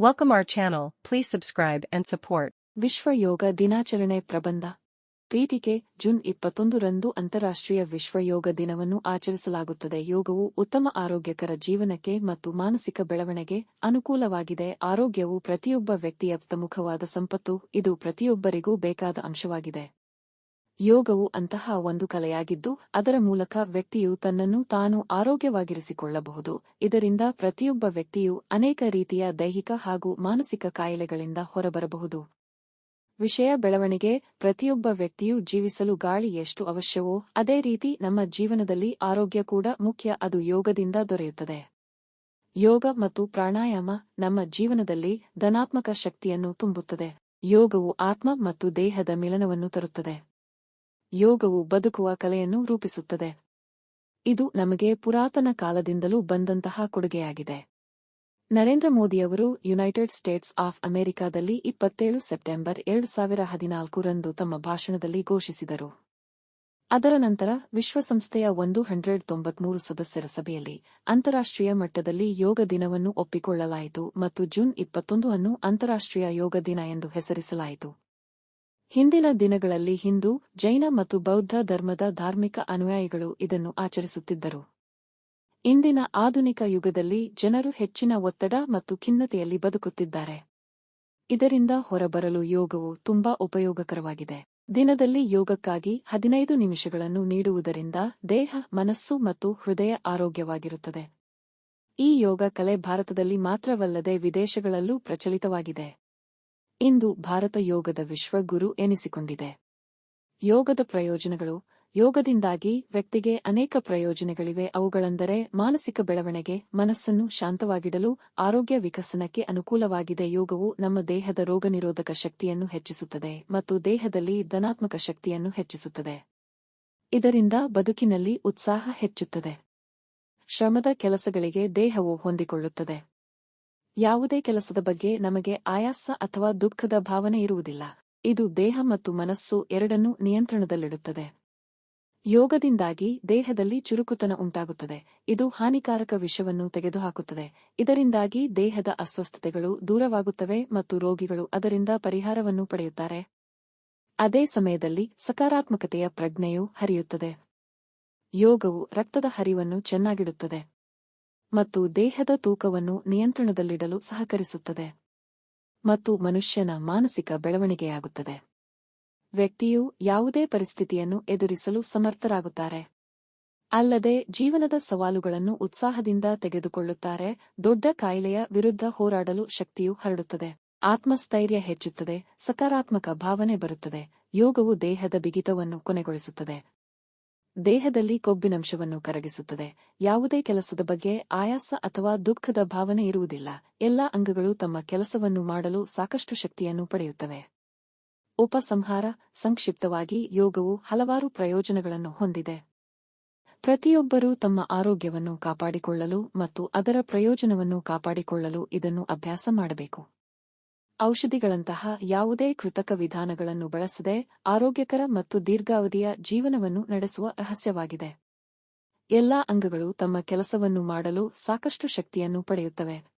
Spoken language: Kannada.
Welcome our channel, please subscribe and support. ವಿಶ್ವ ಯೋಗ ದಿನಾಚರಣೆ ಪ್ರಬಂಧ. ಪೀಠಿಕೆ ಜೂನ್ ಇಪ್ಪತ್ತೊಂದರಂದು ಅಂತಾರಾಷ್ಟ್ರೀಯ ವಿಶ್ವ ಯೋಗ ದಿನವನ್ನು ಆಚರಿಸಲಾಗುತ್ತದೆ. ಯೋಗವು ಉತ್ತಮ ಆರೋಗ್ಯಕರ ಜೀವನಕ್ಕೆ ಮತ್ತು ಮಾನಸಿಕ ಬೆಳವಣಿಗೆ ಅನುಕೂಲವಾಗಿದೆ. ಆರೋಗ್ಯವು ಪ್ರತಿಯೊಬ್ಬ ವ್ಯಕ್ತಿಯ ಪ್ರಮುಖವಾದ ಸಂಪತ್ತು. ಇದು ಪ್ರತಿಯೊಬ್ಬರಿಗೂ ಬೇಕಾದ ಅಂಶವಾಗಿದೆ. ಯೋಗವು ಅಂತಹ ಒಂದು ಕಲೆಯಾಗಿದ್ದು, ಅದರ ಮೂಲಕ ವ್ಯಕ್ತಿಯು ತನ್ನನ್ನು ತಾನು ಆರೋಗ್ಯವಾಗಿರಿಸಿಕೊಳ್ಳಬಹುದು. ಇದರಿಂದ ಪ್ರತಿಯೊಬ್ಬ ವ್ಯಕ್ತಿಯು ಅನೇಕ ರೀತಿಯ ದೈಹಿಕ ಹಾಗೂ ಮಾನಸಿಕ ಕಾಯಿಲೆಗಳಿಂದ ಹೊರಬರಬಹುದು. ವಿಷಯ ಬೆಳವಣಿಗೆ, ಪ್ರತಿಯೊಬ್ಬ ವ್ಯಕ್ತಿಯು ಜೀವಿಸಲು ಗಾಳಿ ಎಷ್ಟು ಅವಶ್ಯವೋ, ಅದೇ ರೀತಿ ನಮ್ಮ ಜೀವನದಲ್ಲಿ ಆರೋಗ್ಯ ಕೂಡ ಮುಖ್ಯ, ಅದು ಯೋಗದಿಂದ ದೊರೆಯುತ್ತದೆ. ಯೋಗ ಮತ್ತು ಪ್ರಾಣಾಯಾಮ ನಮ್ಮ ಜೀವನದಲ್ಲಿ ಧನಾತ್ಮಕ ಶಕ್ತಿಯನ್ನು ತುಂಬುತ್ತದೆ. ಯೋಗವು ಆತ್ಮ ಮತ್ತು ದೇಹದ ಮಿಲನವನ್ನು ತರುತ್ತದೆ. ಯೋಗವು ಬದುಕುವ ಕಲೆಯನ್ನು ರೂಪಿಸುತ್ತದೆ. ಇದು ನಮಗೆ ಪುರಾತನ ಕಾಲದಿಂದಲೂ ಬಂದಂತಹ ಕೊಡುಗೆಯಾಗಿದೆ. ನರೇಂದ್ರ ಮೋದಿಯವರು ಯುನೈಟೆಡ್ ಸ್ಟೇಟ್ಸ್ ಆಫ್ ಅಮೆರಿಕಾದಲ್ಲಿ ಇಪ್ಪತ್ತೇಳು ಸೆಪ್ಟೆಂಬರ್ ಎರಡು ಸಾವಿರ ಹದಿನಾಲ್ಕು ರಂದು ತಮ್ಮ ಭಾಷಣದಲ್ಲಿ ಘೋಷಿಸಿದರು. ಅದರ ನಂತರ ವಿಶ್ವಸಂಸ್ಥೆಯ ಒಂದು ಹಂಡ್ರೆಡ್ ತೊಂಬತ್ಮೂರು ಸದಸ್ಯರ ಸಭೆಯಲ್ಲಿ ಅಂತಾರಾಷ್ಟ್ರೀಯ ಮಟ್ಟದಲ್ಲಿ ಯೋಗ ದಿನವನ್ನು ಒಪ್ಪಿಕೊಳ್ಳಲಾಯಿತು ಮತ್ತು ಜೂನ್ ಇಪ್ಪತ್ತೊಂದು ಅನ್ನು ಅಂತಾರಾಷ್ಟ್ರೀಯ ಯೋಗ ದಿನ ಎಂದು ಹೆಸರಿಸಲಾಯಿತು. ಹಿಂದಿನ ದಿನಗಳಲ್ಲಿ ಹಿಂದೂ, ಜೈನ ಮತ್ತು ಬೌದ್ಧ ಧರ್ಮದ ಧಾರ್ಮಿಕ ಅನುಯಾಯಿಗಳು ಇದನ್ನು ಆಚರಿಸುತ್ತಿದ್ದರು. ಇಂದಿನ ಆಧುನಿಕ ಯುಗದಲ್ಲಿ ಜನರು ಹೆಚ್ಚಿನ ಒತ್ತಡ ಮತ್ತು ಖಿನ್ನತೆಯಲ್ಲಿ ಬದುಕುತ್ತಿದ್ದಾರೆ. ಇದರಿಂದ ಹೊರಬರಲು ಯೋಗವು ತುಂಬಾ ಉಪಯೋಗಕರವಾಗಿದೆ. ದಿನದಲ್ಲಿ ಯೋಗಕ್ಕಾಗಿ ಹದಿನೈದು ನಿಮಿಷಗಳನ್ನು ನೀಡುವುದರಿಂದ ದೇಹ, ಮನಸ್ಸು ಮತ್ತು ಹೃದಯ ಆರೋಗ್ಯವಾಗಿರುತ್ತದೆ. ಈ ಯೋಗ ಕಲೆ ಭಾರತದಲ್ಲಿ ಮಾತ್ರವಲ್ಲದೆ ವಿದೇಶಗಳಲ್ಲೂ ಪ್ರಚಲಿತವಾಗಿದೆ. ಇಂದು ಭಾರತ ಯೋಗದ ವಿಶ್ವಗುರು ಎನಿಸಿಕೊಂಡಿದೆ. ಯೋಗದ ಪ್ರಯೋಜನಗಳು, ಯೋಗದಿಂದಾಗಿ ವ್ಯಕ್ತಿಗೆ ಅನೇಕ ಪ್ರಯೋಜನಗಳಿವೆ. ಅವುಗಳೆಂದರೆ ಮಾನಸಿಕ ಬೆಳವಣಿಗೆ, ಮನಸ್ಸನ್ನು ಶಾಂತವಾಗಿಡಲು, ಆರೋಗ್ಯ ವಿಕಸನಕ್ಕೆ ಅನುಕೂಲವಾಗಿದೆ. ಯೋಗವು ನಮ್ಮ ದೇಹದ ರೋಗನಿರೋಧಕ ಶಕ್ತಿಯನ್ನು ಹೆಚ್ಚಿಸುತ್ತದೆ ಮತ್ತು ದೇಹದಲ್ಲಿ ಧನಾತ್ಮಕ ಶಕ್ತಿಯನ್ನು ಹೆಚ್ಚಿಸುತ್ತದೆ. ಇದರಿಂದ ಬದುಕಿನಲ್ಲಿ ಉತ್ಸಾಹ ಹೆಚ್ಚುತ್ತದೆ. ಶ್ರಮದ ಕೆಲಸಗಳಿಗೆ ದೇಹವು ಹೊಂದಿಕೊಳ್ಳುತ್ತದೆ. ಯಾವುದೇ ಕೆಲಸದ ಬಗ್ಗೆ ನಮಗೆ ಆಯಾಸ ಅಥವಾ ದುಃಖದ ಭಾವನೆ ಇರುವುದಿಲ್ಲ. ಇದು ದೇಹ ಮತ್ತು ಮನಸ್ಸು ಎರಡನ್ನೂ ನಿಯಂತ್ರಣದಲ್ಲಿಡುತ್ತದೆ. ಯೋಗದಿಂದಾಗಿ ದೇಹದಲ್ಲಿ ಚುರುಕುತನ ಉಂಟಾಗುತ್ತದೆ. ಇದು ಹಾನಿಕಾರಕ ವಿಷವನ್ನು ತೆಗೆದುಹಾಕುತ್ತದೆ. ಇದರಿಂದಾಗಿ ದೇಹದ ಅಸ್ವಸ್ಥತೆಗಳು ದೂರವಾಗುತ್ತವೆ ಮತ್ತು ರೋಗಿಗಳು ಅದರಿಂದ ಪರಿಹಾರವನ್ನು ಪಡೆಯುತ್ತಾರೆ. ಅದೇ ಸಮಯದಲ್ಲಿ ಸಕಾರಾತ್ಮಕತೆಯ ಪ್ರಜ್ಞೆಯು ಹರಿಯುತ್ತದೆ. ಯೋಗವು ರಕ್ತದ ಹರಿವನ್ನು ಚೆನ್ನಾಗಿಡುತ್ತದೆ. ಮತ್ತು ದೇಹದ ತೂಕವನ್ನು ನಿಯಂತ್ರಣದಲ್ಲಿಡಲು ಸಹಕರಿಸುತ್ತದೆ. ಮತ್ತು ಮನುಷ್ಯನ ಮಾನಸಿಕ ಬೆಳವಣಿಗೆಯಾಗುತ್ತದೆ. ವ್ಯಕ್ತಿಯು ಯಾವುದೇ ಪರಿಸ್ಥಿತಿಯನ್ನು ಎದುರಿಸಲು ಸಮರ್ಥರಾಗುತ್ತಾರೆ. ಅಲ್ಲದೆ ಜೀವನದ ಸವಾಲುಗಳನ್ನು ಉತ್ಸಾಹದಿಂದ ತೆಗೆದುಕೊಳ್ಳುತ್ತಾರೆ. ದೊಡ್ಡ ಕಾಯಿಲೆಯ ವಿರುದ್ಧ ಹೋರಾಡಲು ಶಕ್ತಿಯು ಹರಡುತ್ತದೆ. ಆತ್ಮಸ್ಥೈರ್ಯ ಹೆಚ್ಚುತ್ತದೆ. ಸಕಾರಾತ್ಮಕ ಭಾವನೆ ಬರುತ್ತದೆ. ಯೋಗವು ದೇಹದ ಬಿಗಿತವನ್ನು ಕೊನೆಗೊಳಿಸುತ್ತದೆ. ದೇಹದಲ್ಲಿ ಕೊಬ್ಬಿನಂಶವನ್ನು ಕರಗಿಸುತ್ತದೆ. ಯಾವುದೇ ಕೆಲಸದ ಬಗ್ಗೆ ಆಯಾಸ ಅಥವಾ ದುಃಖದ ಭಾವನೆ ಇರುವುದಿಲ್ಲ. ಎಲ್ಲಾ ಅಂಗಗಳು ತಮ್ಮ ಕೆಲಸವನ್ನು ಮಾಡಲು ಸಾಕಷ್ಟು ಶಕ್ತಿಯನ್ನು ಪಡೆಯುತ್ತವೆ. ಉಪಸಂಹಾರ, ಸಂಕ್ಷಿಪ್ತವಾಗಿ ಯೋಗವು ಹಲವಾರು ಪ್ರಯೋಜನಗಳನ್ನು ಹೊಂದಿದೆ. ಪ್ರತಿಯೊಬ್ಬರೂ ತಮ್ಮ ಆರೋಗ್ಯವನ್ನು ಕಾಪಾಡಿಕೊಳ್ಳಲು ಮತ್ತು ಅದರ ಪ್ರಯೋಜನವನ್ನು ಕಾಪಾಡಿಕೊಳ್ಳಲು ಇದನ್ನು ಅಭ್ಯಾಸ ಮಾಡಬೇಕು. ಔಷಧಿಗಳಂತಹ ಯಾವುದೇ ಕೃತಕ ವಿಧಾನಗಳನ್ನು ಬಳಸದೆ ಆರೋಗ್ಯಕರ ಮತ್ತು ದೀರ್ಘಾವಧಿಯ ಜೀವನವನ್ನು ನಡೆಸುವ ರಹಸ್ಯವಾಗಿದೆ. ಎಲ್ಲಾ ಅಂಗಗಳು ತಮ್ಮ ಕೆಲಸವನ್ನು ಮಾಡಲು ಸಾಕಷ್ಟು ಶಕ್ತಿಯನ್ನು ಪಡೆಯುತ್ತವೆ.